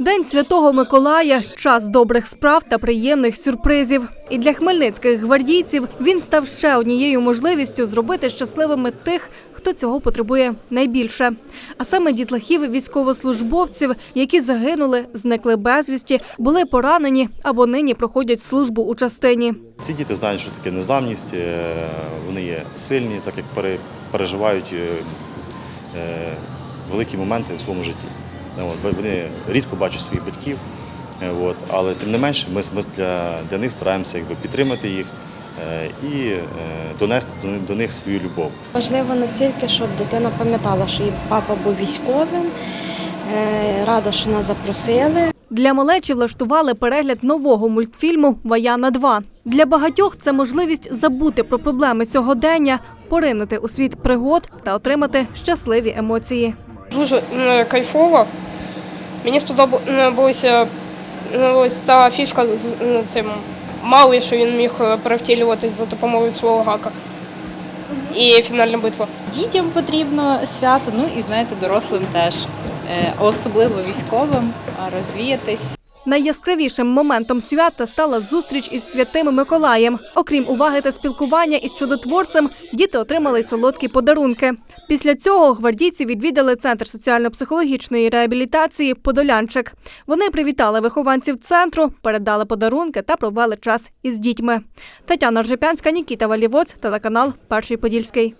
День Святого Миколая час добрих справ та приємних сюрпризів. І для хмельницьких гвардійців він став ще однією можливістю зробити щасливими тих, хто цього потребує найбільше. А саме дітлахів військовослужбовців, які загинули, зникли безвісті, були поранені або нині проходять службу у частині. Ці діти знають, що таке незламність, е, вони є сильні, так як пере- переживають е, е, великі моменти в своєму житті. Е, От, Вони рідко бачать своїх батьків, е, от, але тим не менше ми, ми для, для них стараємося якби, підтримати їх е, і е, донести до, них- до них свою любов. Важливо настільки, щоб дитина пам'ятала, що її папа був військовим. Е, Рада, що нас запросили. Для малечі влаштували перегляд нового мультфільму Ваяна 2 Для багатьох це можливість забути про проблеми сьогодення, поринути у світ пригод та отримати щасливі емоції. Дуже кайфово. Мені сподобалася ось та фішка з цим малий, що він міг е, перевтілюватись за допомогою свого гака. І фінальна битва. Дітям потрібно свято, ну і знаєте, дорослим теж, Е, особливо військовим, розвіятись. Найяскравішим моментом свята стала зустріч із святим Миколаєм. Окрім уваги та спілкування із чудотворцем, діти отримали солодкі подарунки. Після цього гвардійці відвідали центр соціально-психологічної реабілітації Подолянчик. Вони привітали вихованців центру, передали подарунки та провели час із дітьми. Тетяна Ржепянська, Нікіта Валівоць, телеканал Перший Подільський.